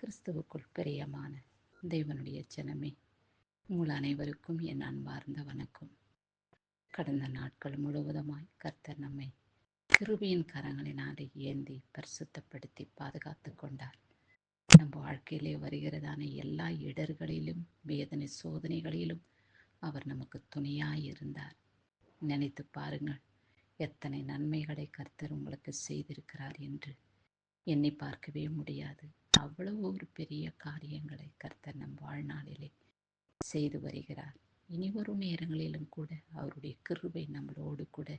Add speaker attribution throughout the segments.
Speaker 1: கிறிஸ்துவுக்குள் பிரியமான தேவனுடைய ஜனமே உங்கள் அனைவருக்கும் என் அன்பார்ந்த வணக்கம். கடந்த நாட்கள் முழுவதுமாய் கர்த்தர் நம்மை கிருபியின் கரங்களினாலே ஏந்தி பரிசுத்தப்படுத்தி பாதுகாத்து கொண்டார். நம் வாழ்க்கையிலே வருகிறதான எல்லா இடர்களிலும் வேதனை சோதனைகளிலும் அவர் நமக்கு துணையாய் இருந்தார். நினைத்து பாருங்கள் எத்தனை நன்மைகளை கர்த்தர் உங்களுக்கு செய்திருக்கிறார் என்று எண்ணி பார்க்கவே முடியாது. அவ்வளவு ஒரு பெரிய காரியங்களை கர்த்தர் நம் வாழ்நாளிலே செய்து வருகிறார். இனி வரும் நேரங்களிலும் கூட அவருடைய கிருபை நம்மளோடு கூட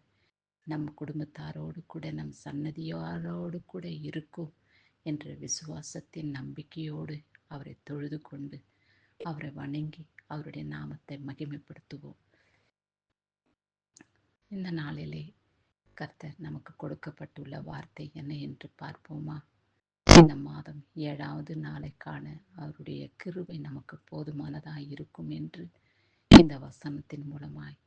Speaker 1: நம் குடும்பத்தாரோடு கூட நம் சன்னதியாரோடு கூட இருக்கும் என்ற விசுவாசத்தின் நம்பிக்கையோடு அவரை தொழுது கொண்டு அவரை வணங்கி அவருடைய நாமத்தை மகிமைப்படுத்துவோம். இந்த நாளிலே கர்த்தர் நமக்கு கொடுக்கப்பட்டுள்ள வார்த்தை என்ன என்று பார்ப்போமா? இந்த மாதம் ஏழாவது நாளைக்கான அவருடைய கிருவை நமக்கு போதுமானதாக இருக்கும் என்று இந்த வசனத்தின் மூலமாய்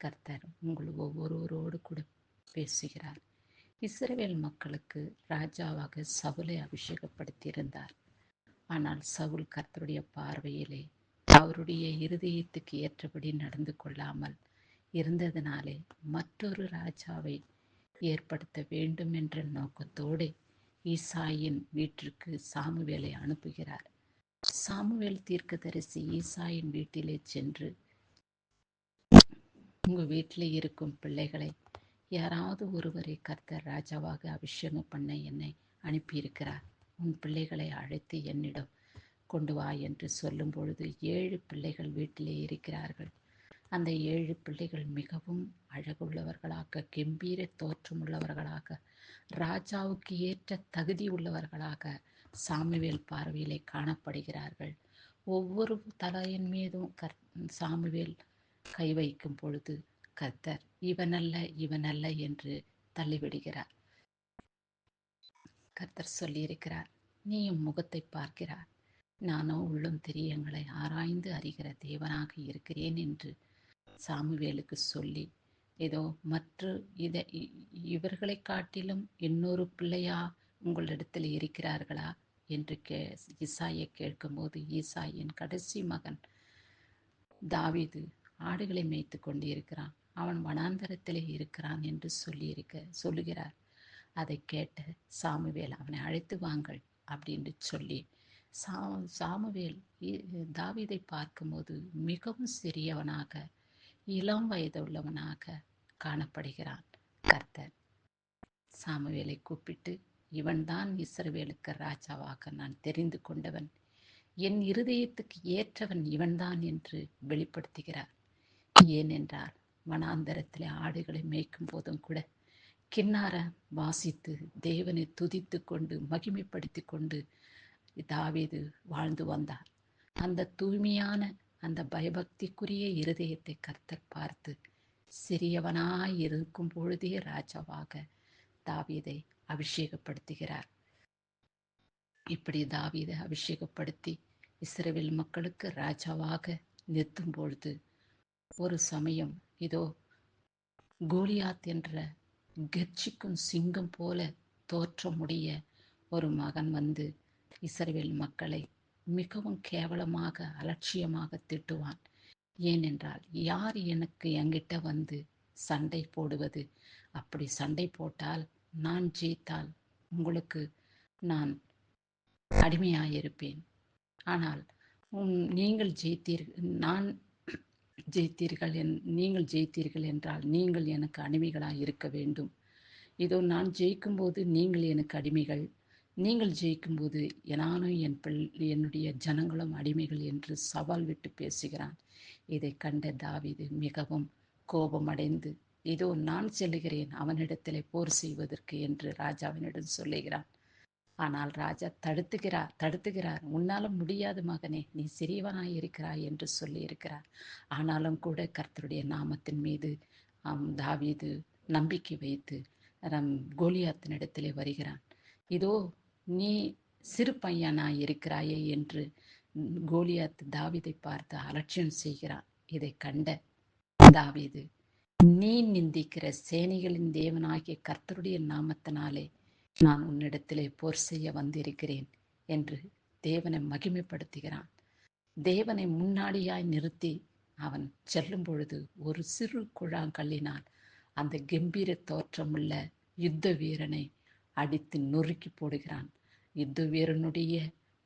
Speaker 1: கர்த்தர் உங்கள் ஒவ்வொருவரோடு கூட பேசுகிறார். இஸ்ரேல் மக்களுக்கு ராஜாவாக சவுலை அபிஷேகப்படுத்தியிருந்தார். ஆனால் சவுல் கர்த்தருடைய பார்வையிலே அவருடைய இருதயத்துக்கு ஏற்றபடி நடந்து கொள்ளாமல் இருந்ததினாலே மற்றொரு ராஜாவை ஏற்படுத்த வேண்டும் என்ற நோக்கத்தோடு ஈசாயின் வீட்டிற்கு சாமுவேலை அனுப்புகிறார். சாமுவேல் தீர்க்கதரிசி ஈசாயின் வீட்டிலே சென்று உங்க வீட்டில் இருக்கும் பிள்ளைகளை யாராவது ஒருவரை கர்த்தர் ராஜாவாக அபிஷேகம் பண்ண என்னை அனுப்பியிருக்கிறார். உன் பிள்ளைகளை அழைத்து என்னிடம் கொண்டு வா என்று சொல்லும் பொழுது ஏழு பிள்ளைகள் வீட்டிலே இருக்கிறார்கள். அந்த ஏழு பிள்ளைகள் மிகவும் அழகுள்ளவர்களாக கம்பீர தோற்றமுள்ளவர்களாக ராஜாவுக்கு ஏற்ற தகுதி உள்ளவர்களாக சாமுவேல் பார்வையிலே காணப்படுகிறார்கள். ஒவ்வொரு தலையின் மீதும் கர் சாமுவேல் கை வைக்கும் பொழுது கர்த்தர் இவனல்ல இவனல்ல என்று தள்ளிவிடுகிறார். கர்த்தர் சொல்லியிருக்கிறார் நீயும் முகத்தை பார்க்கிறார் நானோ உள்ளும் தெரியங்களை ஆராய்ந்து அறிகிற தேவனாக இருக்கிறேன் என்று சாமுவேலுக்கு சொல்லி ஏதோ மற்ற இதை இவர்களை காட்டிலும் இன்னொரு பிள்ளையா உங்களிடத்தில் இருக்கிறார்களா? என்று கே ஈசாயை கேட்கும்போது ஈசாயின் கடைசி மகன் தாவிது ஆடுகளை மேய்த்து கொண்டு இருக்கிறான் அவன் வனாந்தரத்திலே இருக்கிறான் என்று சொல்லியிருக்க சொல்லுகிறார். அதை கேட்ட சாமுவேல் அவனை அழைத்து வாங்கள் அப்படின்னு சொல்லி சா சாமுவேல் தாவிதை பார்க்கும்போது மிகவும் சிறியவனாக இளம் வயது உள்ளவனாக காணப்படுகிறான் கர்த்தர். சாமுவேலை கூப்பிட்டு இவன்தான் இஸ்ரவேலுக்கு ராஜாவாக நான் தெரிந்து கொண்டவன். என் இருதயத்துக்கு ஏற்றவன் இவன்தான் என்று வெளிப்படுத்துகிறார். ஏனென்றால் வனாந்தரத்திலே ஆடுகளை மேய்க்கும் போதும் கூட கிண்ணார வாசித்து தேவனை துதித்து கொண்டு மகிமைப்படுத்தி கொண்டு தாவீது வாழ்ந்து வந்தார். அந்த தூய்மையான அந்த பயபக்திக்குரிய இருதயத்தை கர்த்தர் பார்த்து சிறியவனாய் இருக்கும் பொழுதே ராஜாவாக தாவீதை அபிஷேகப்படுத்துகிறார். இப்படி தாவீதை அபிஷேகப்படுத்தி இஸ்ரேல் மக்களுக்கு ராஜாவாக நிறுத்தும் பொழுது ஒரு சமயம் இதோ கோலியாத் என்ற கர்ச்சிக்கும் சிங்கம் போல தோற்றமுடைய ஒரு மகன் வந்து இஸ்ரேல் மக்களை மிகவும் கேவலமாக அலட்சியமாக திட்டுவான். ஏனென்றால் யார் எனக்கு என்கிட்ட வந்து சண்டை போடுவது? அப்படி சண்டை போட்டால் நான் ஜெயித்தால் உங்களுக்கு நான் அடிமையாயிருப்பேன். ஆனால் நீங்கள் ஜெயித்தீர்கள் நான் ஜெயித்தீர்கள் என் நீங்கள் ஜெயித்தீர்கள் என்றால் நீங்கள் எனக்கு அடிமைகளாக இருக்க வேண்டும். இதோ நான் ஜெயிக்கும்போது நீங்கள் எனக்கு அடிமைகள் நீங்கள் ஜெயிக்கும்போது நானும் என் பிள் என்னுடைய ஜனங்களும் அடிமைகள் என்று சவால் விட்டு பேசுகிறான். இதை கண்ட தாவிது மிகவும் கோபமடைந்து இதோ நான் செல்லுகிறேன் அவனிடத்திலே போர் செய்வதற்கு என்று ராஜாவினிடம் சொல்லுகிறான். ஆனால் ராஜா தடுத்துகிறார் தடுத்துகிறார் உன்னாலும் முடியாது மகனே நீ சிறியவனாய் இருக்கிறாய் என்று சொல்லியிருக்கிறார். ஆனாலும் கூட கர்த்தருடைய நாமத்தின் மீது தாவீது நம்பிக்கை வைத்து கோலியாத்தினிடத்திலே வருகிறான். இதோ நீ சிறு பையனாய் இருக்கிறாயே என்று கோலியாத் தாவிதை பார்த்து அலட்சியம் செய்கிறான். இதை கண்ட தாவிது நீ நிந்திக்கிற சேனைகளின் தேவனாகிய கர்த்தருடைய நாமத்தினாலே நான் உன்னிடத்திலே போர் செய்ய வந்திருக்கிறேன் என்று தேவனை மகிமைப்படுத்துகிறான். தேவனை முன்னாடியாய் நிறுத்தி அவன் செல்லும் பொழுது ஒரு சிறு குழாங்கல்லினால் அந்த கம்பீர தோற்றமுள்ள யுத்த வீரனை அடித்து நொறுக்கி போடுகிறான். யுத்த வீரனுடைய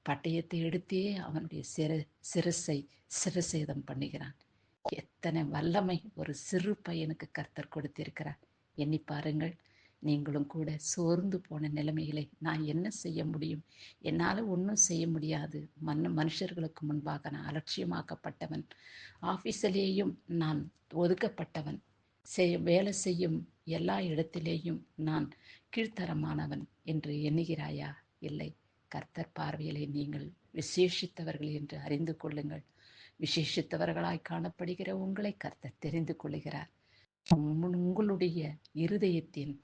Speaker 1: பட்டயத்தை எடுத்தே அவனுடைய சிற சிரசை சிரசேதம் பண்ணுகிறான். எத்தனை வல்லமை ஒரு சிறு பையனுக்கு கர்த்தர் கொடுத்திருக்கிறார். எண்ணி பாருங்கள் நீங்களும் கூட சோர்ந்து போன நிலைமைகளை நான் என்ன செய்ய முடியும்? என்னால் ஒன்றும் செய்ய முடியாது. மன்ன மனுஷர்களுக்கு முன்பாக நான் அலட்சியமாக்கப்பட்டவன். ஆஃபீஸிலேயும் நான் ஒதுக்கப்பட்டவன். செய் வேலை செய்யும் எல்லா இடத்திலேயும் நான் கீழ்த்தரமானவன் என்று எண்ணுகிறாயா? இல்லை. கர்த்தர் பார்வையிலே நீங்கள் விசேஷித்தவர்கள் என்று அறிந்து கொள்ளுங்கள். விசேஷித்தவர்களாய் காணப்படுகிற உங்களை கர்த்தர் தெரிந்து கொள்கிறார் உங்களுடைய இருதயத்தின்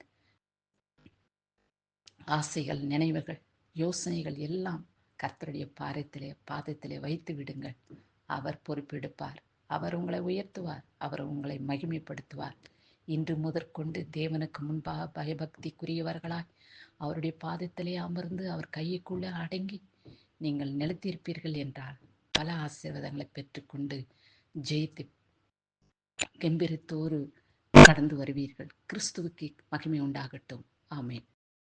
Speaker 1: ஆசைகள் நினைவுகள் யோசனைகள் எல்லாம் கர்த்தருடைய பாரத்திலே பாதத்திலே வைத்து விடுங்கள். அவர் பொறுப்பெடுப்பார். அவர் உங்களை உயர்த்துவார். அவர் உங்களை மகிமைப்படுத்துவார். இன்று முதற்கொண்டு தேவனுக்கு முன்பாக பயபக்திக்குரியவர்களாய் அவருடைய பாதத்திலே அமர்ந்து அவர் கையைக்குள்ளே அடங்கி நீங்கள் நிலைத்திருப்பீர்கள் என்றால் பல ஆசீர்வாதங்களை பெற்றுக்கொண்டு ஜெயித்து கெம்பீரத்தோடு கடந்து வருவீர்கள். கிறிஸ்துவுக்கு மகிமை உண்டாகட்டும். ஆமேன்.